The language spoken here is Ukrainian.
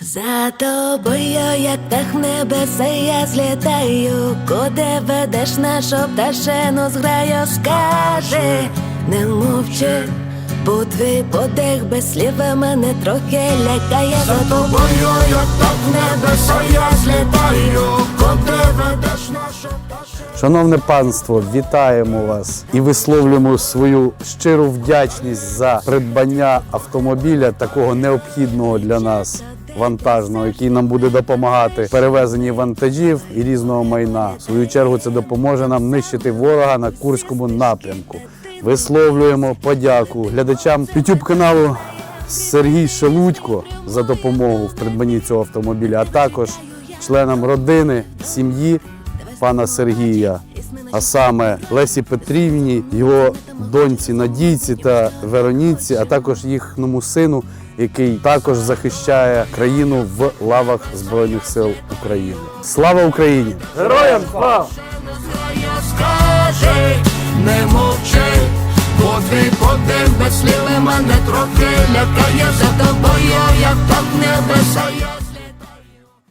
За тобою, як птах в я злітаю, куди ведеш нашу пташину зграю, скажи, не мовчи, бо твій подих без слів мене трохи лякає. За тобою, як птах в я злітаю, куди ведеш нашу пташину. Шановне панство, вітаємо вас і висловлюємо свою щиру вдячність за придбання автомобіля такого необхідного для нас. Вантажного, який нам буде допомагати в перевезенні вантажів і різного майна. В свою чергу це допоможе нам нищити ворога на Курському напрямку. Висловлюємо подяку глядачам YouTube каналу Сергій Шелудько за допомогу в придбанні цього автомобіля, а також членам родини, сім'ї пана Сергія, а саме Лесі Петрівні, його доньці Надійці та Вероніці, а також їхньому сину, який також захищає країну в лавах Збройних сил України. Слава Україні! Героям слава! Не мовчи, бо твій подих без слів мене трохи лякає за тобою, як так небеса. я